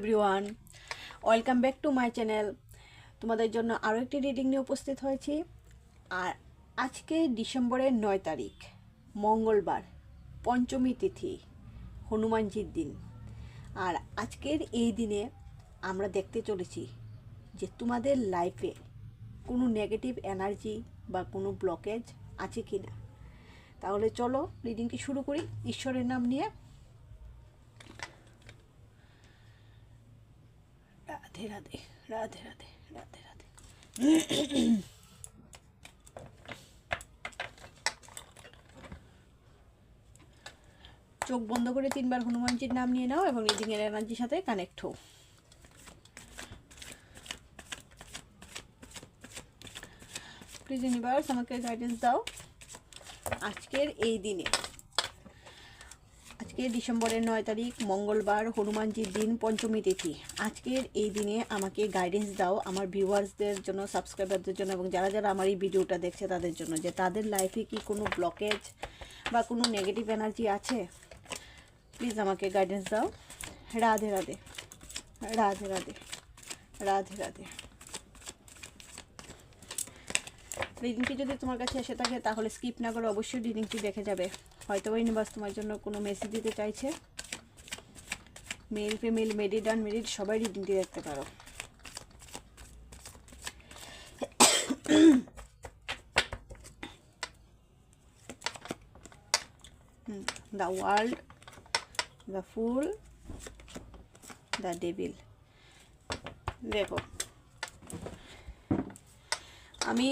Everyone welcome back to my channel তোমাদের জন্য আরও একটি রিডিং নিয়ে উপস্থিত হয়েছি। আর আজকে ডিসেম্বরের নয় তারিখ, মঙ্গলবার, পঞ্চমী তিথি, হনুমানজির দিন। আর আজকের এই দিনে আমরা দেখতে চলেছি যে তোমাদের লাইফে কোনো নেগেটিভ এনার্জি বা কোনো ব্লকেজ আছে কি না তাহলে চলো রিডিংটি শুরু করি। ঈশ্বরের নাম নিয়ে রাধে রাধে রাধে রাধে রাধে রাধে। চোখ বন্ধ করে তিনবার হনুমানজির নাম নিয়ে নাও এবং রিডিং এর এনার্জির সাথে কানেক্ট হও। প্লিজ ইউনিভার্স আমাকে গাইডেন্স দাও। আজকের এই দিনে। আজকে ডিসেম্বরের নয় তারিখ, মঙ্গলবার, হনুমানজির দিন, পঞ্চমী তিথি। আজকের এই দিনে আমাকে গাইডেন্স দাও আমার ভিউয়ার্সদের জন্য সাবস্ক্রাইবারদের জন্য এবং যারা যারা আমার এই ভিডিওটা দেখছে তাদের জন্য যে তাদের লাইফে কি কোনো ব্লকেজ বা কোনো নেগেটিভ এনার্জি আছে? প্লিজ আমাকে গাইডেন্স দাও। রাধে রাধে। রাধে রাধে। রাধে রাধে। রিডিংটি যদি তোমার কাছে এসে থাকে তাহলে স্কিপ না করে অবশ্যই রিডিংটি দেখে যাবে। হয়তো ইউনিভার্স তোমার জন্য কোনো মেসেজ দিতে চাইছে। Male female married unmarried সবাই রিডিং দিয়ে দেখতে পারো। The world the fool the devil দেখো, আমি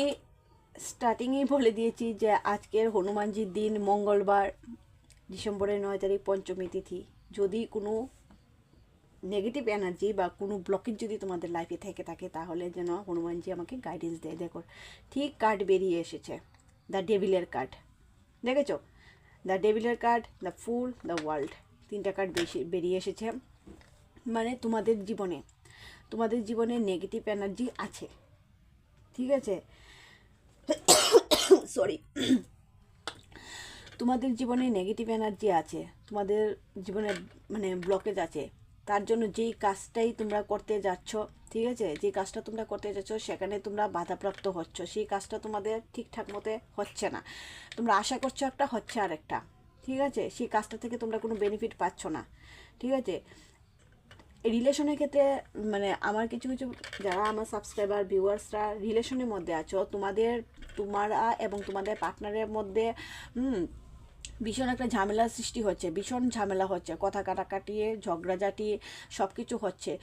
স্টার্টিংয়েই বলে দিয়েছি যে আজকের হনুমানজির দিন মঙ্গলবার, ডিসেম্বরের নয় তারিখ পঞ্চমী তিথি। যদি কোনো নেগেটিভ এনার্জি বা কোনো ব্লকেজ যদি তোমাদের লাইফে থেকে থাকে, তাহলে যেন হনুমানজি আমাকে গাইডেন্স দেয়। দেখো, ঠিক কার্ড বেরিয়ে এসেছে দ্য ডেভিলের কার্ড দেখেছ? The ডেভিলের card the fool the world তিনটা কার্ড বেশি বেরিয়ে এসেছে। মানে তোমাদের জীবনে তোমাদের জীবনে নেগেটিভ এনার্জি আছে। ঠিক আছে? সরি তোমাদের জীবনে নেগেটিভ এনার্জি আছে, তোমাদের জীবনে মানে ব্লকেজ আছে, তার জন্য যেই কাজটাই তোমরা করতে যাচ্ছ, ঠিক আছে? যে কাজটা তোমরা করতে যাচ্ছ, সেখানে তোমরা বাধাপ্রাপ্ত হচ্ছ, সেই কাজটা তোমাদের ঠিকঠাক মতে হচ্ছে না। তোমরা আশা করছ একটা হচ্ছে আর একটা ঠিক আছে? সেই কাজটা থেকে তোমরা কোনো বেনিফিট পাচ্ছ না, ঠিক আছে? রিলেশনের ক্ষেত্রে মানে আমার কিছু কিছু যারা আমার সাবস্ক্রাইবার ভিউয়ার্সরা রিলেশনের মধ্যে আছো, তোমাদের, তোমারা এবং তোমাদের পার্টনারের মধ্যে ভীষণ একটা ঝামেলার সৃষ্টি হচ্ছে, ভীষণ ঝামেলা হচ্ছে, কথা কাটাকাটিয়ে ঝগড়াঝাটি সব কিছু হচ্ছে।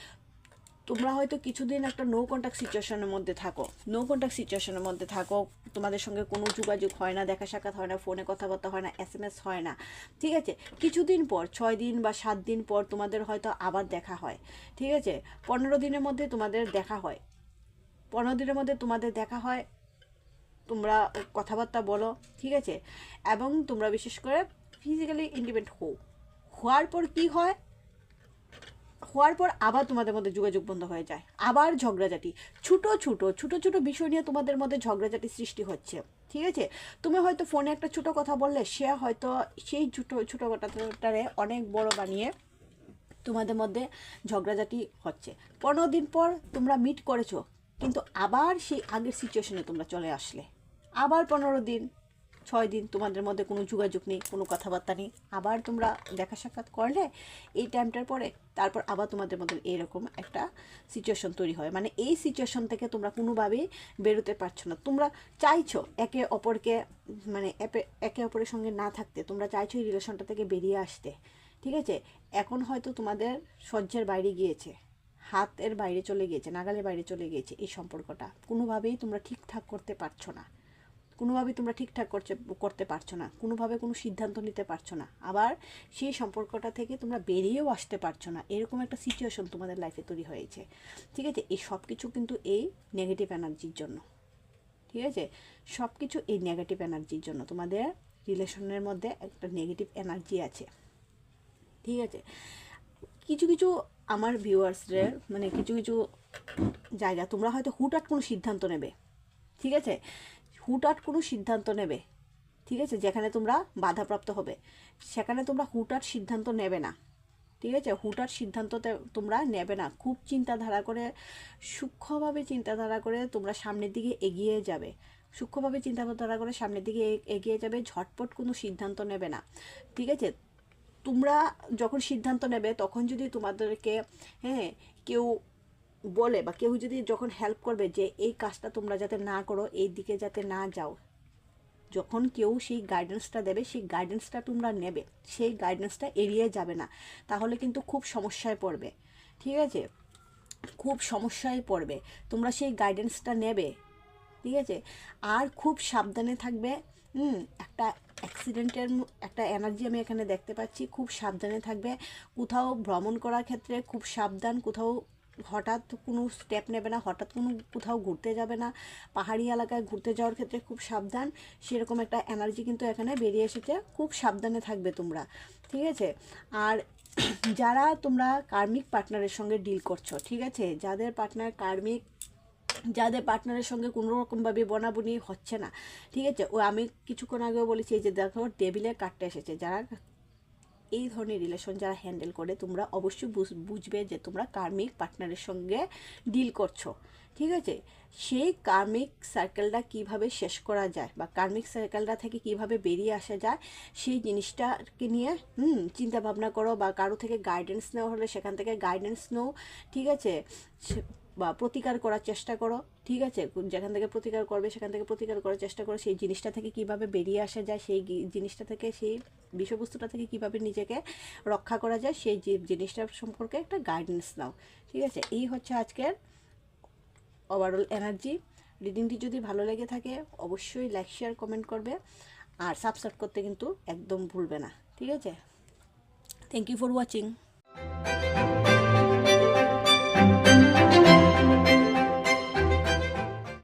তোমরা হয়তো কিছুদিন একটা নো কন্ট্যাক্ট সিচুয়েশনের মধ্যে থাকো। নো কন্ট্যাক্ট সিচুয়েশনের মধ্যে থাকো, তোমাদের সঙ্গে কোনো যোগাযোগ হয় না, দেখা সাক্ষাৎ হয় না ফোনে কথাবার্তা হয় না এস এম এস হয় না। ঠিক আছে? কিছুদিন পর, ছয় দিন বা সাত দিন পর তোমাদের হয়তো আবার দেখা হয়। ঠিক আছে? পনেরো দিনের মধ্যে তোমাদের দেখা হয়। পনেরো দিনের মধ্যে তোমাদের দেখা হয়, তোমরা কথাবার্তা বলো, ঠিক আছে? এবং তোমরা বিশেষ করে ফিজিক্যালি ইন্ডিপেন্ডেন্ট হও। হওয়ার পর কি হয়? হওয়ার পর আবার তোমাদের মধ্যে যোগাযোগ বন্ধ হয়ে যায়। আবার ঝগড়াঝাটি। ছোটো ছোটো ছোটো ছোটো বিষয় নিয়ে তোমাদের মধ্যে ঝগড়াঝাটি সৃষ্টি হচ্ছে। ঠিক আছে? তুমি হয়তো ফোনে একটা ছোটো কথা বললে, সে হয়তো সেই ছোটো ছোটো কথাটারে অনেক বড় বানিয়ে তোমাদের মধ্যে ঝগড়াঝাটি হচ্ছে। পনেরো দিন পর তোমরা মিট করেছ, কিন্তু আবার সেই আগের সিচুয়েশনে তোমরা চলে আসলে। আবার পনেরো দিন ছয় দিন তোমাদের মধ্যে কোনো যোগাযোগ নেই, কোনো কথাবার্তা নেই। আবার তোমরা দেখা সাক্ষাৎ করলে এই টাইমটার পরে তারপর আবার তোমাদের মধ্যে এরকম একটা সিচুয়েশন তৈরি হয়। মানে এই সিচুয়েশন থেকে তোমরা কোনোভাবেই বেরোতে পারছ না। তোমরা চাইছো একে অপরকে মানে একে অপরের সঙ্গে না থাকতে, তোমরা চাইছো এই রিলেশনটা থেকে বেরিয়ে আসতে। ঠিক আছে? এখন হয়তো তোমাদের সহ্যের বাইরে গিয়েছে, হাতের বাইরে চলে গিয়েছে, নাগালের বাইরে চলে গিয়েছে এই সম্পর্কটা। কোনোভাবেই তোমরা ঠিকঠাক করতে পারছ না। কোনোভাবেই তোমরা ঠিকঠাক করছে করতে পারছ না কোনোভাবে কোনো সিদ্ধান্ত নিতে পারছ না। আবার সেই সম্পর্কটা থেকে তোমরা বেরিয়েও আসতে পারছ না। এরকম একটা সিচুয়েশন তোমাদের লাইফে তৈরি হয়েছে। ঠিক আছে? এই সব কিছু কিন্তু এই নেগেটিভ এনার্জির জন্য। ঠিক আছে? সব কিছু এই নেগেটিভ এনার্জির জন্য। তোমাদের রিলেশনের মধ্যে একটা নেগেটিভ এনার্জি আছে। ঠিক আছে? কিছু কিছু আমার ভিউয়ার্সদের মানে কিছু কিছু জায়গা তোমরা হয়তো হুটহাট কোনো সিদ্ধান্ত নেবে। ঠিক আছে? হুটহাট কোনো সিদ্ধান্ত নেবে। ঠিক আছে? যেখানে তোমরা বাধাপ্রাপ্ত হবে। সেখানে তোমরা হুটহাট সিদ্ধান্ত নেবে না। ঠিক আছে? হুটার সিদ্ধান্ততে তোমরা নেবে না। খুব চিন্তাধারা করে, সূক্ষ্মভাবে চিন্তাধারা করে তোমরা সামনের দিকে এগিয়ে যাবে। সূক্ষ্মভাবে চিন্তাধারা করে সামনের দিকে এগিয়ে যাবে, ঝটপট কোনো সিদ্ধান্ত নেবে না। ঠিক আছে? তোমরা যখন সিদ্ধান্ত নেবে, তখন যদি তোমাদেরকে হ্যাঁ কেউ বলে বা কেউ যদি যখন হেল্প করবে যে, এই কাজটা তোমরা যাতে না করো, এই দিকে যাতে না যাও। যখন কেউ সেই গাইডেন্সটা দেবে, সেই গাইডেন্সটা তোমরা নেবে, সেই গাইডেন্সটা এড়িয়ে যাবে না, তাহলে কিন্তু খুব সমস্যায় পড়বে। ঠিক আছে? খুব সমস্যায় পড়বে। তোমরা সেই গাইডেন্সটা নেবে। ঠিক আছে? আর খুব সাবধানে থাকবে। হুম? একটা অ্যাক্সিডেন্টের একটা এনার্জি আমি এখানে দেখতে পাচ্ছি। খুব সাবধানে থাকবে। কোথাও ভ্রমণ করার ক্ষেত্রে খুব সাবধান, কোথাও হঠাৎ কোনো স্টেপ নেবে না, হঠাৎ কোনো কোথাও ঘুরতে যাবে না, পাহাড়ি এলাকায় ঘুরতে যাওয়ার ক্ষেত্রে খুব সাবধান। সেরকম একটা এনার্জি কিন্তু এখানে বেরিয়ে এসেছে, খুব সাবধানে থাকবে তোমরা, ঠিক আছে? আর যারা তোমরা কার্মিক পার্টনারের সঙ্গে ডিল করছ, ঠিক আছে? যাদের পার্টনার কার্মিক যাদের পার্টনারের সঙ্গে কোনো রকমভাবে বনাবনি হচ্ছে না, ঠিক আছে? ও আমি কিছুক্ষণ আগেও বলেছি যে দেখো টেবিলের কার্ডটা এসেছে, যারা এই ধরনের রিলেশন যারা হ্যান্ডেল করে, তোমরা অবশ্যই বুঝ- বুঝবে যে তোমরা কার্মিক পার্টনারের সঙ্গে ডিল করছ। ঠিক আছে? সেই কার্মিক সার্কেলটা কীভাবে শেষ করা যায় বা কার্মিক সার্কেলটা থেকে কীভাবে বেরিয়ে আসা যায়, সেই জিনিসটাকে নিয়ে, হুম চিন্তা ভাবনা করো বা কারও থেকে গাইডেন্স নেওয়া হলে সেখান থেকে গাইডেন্স নাও। ঠিক আছে? বা প্রতিকার করার চেষ্টা করো। ঠিক আছে যেখান থেকে প্রতিকার করবে সেখান থেকে প্রতিকার করার চেষ্টা করো, সেই জিনিসটা থেকে কীভাবে বেরিয়ে আসা যায়, সেই জিনিসটা থেকে, সেই বিষয়বস্তুটা থেকে কীভাবে নিজেকে রক্ষা করা যায়, সেই যে জিনিসটার সম্পর্কে একটা গাইডেন্স নাও। ঠিক আছে, এই হচ্ছে আজকের ওভারঅল এনার্জি রিডিংটি যদি ভালো লেগে থাকে, অবশ্যই লাইক শেয়ার কমেন্ট করবে। আর সাবস্ক্রাইব করতে কিন্তু একদম ভুলবে না। ঠিক আছে? Thank you for watching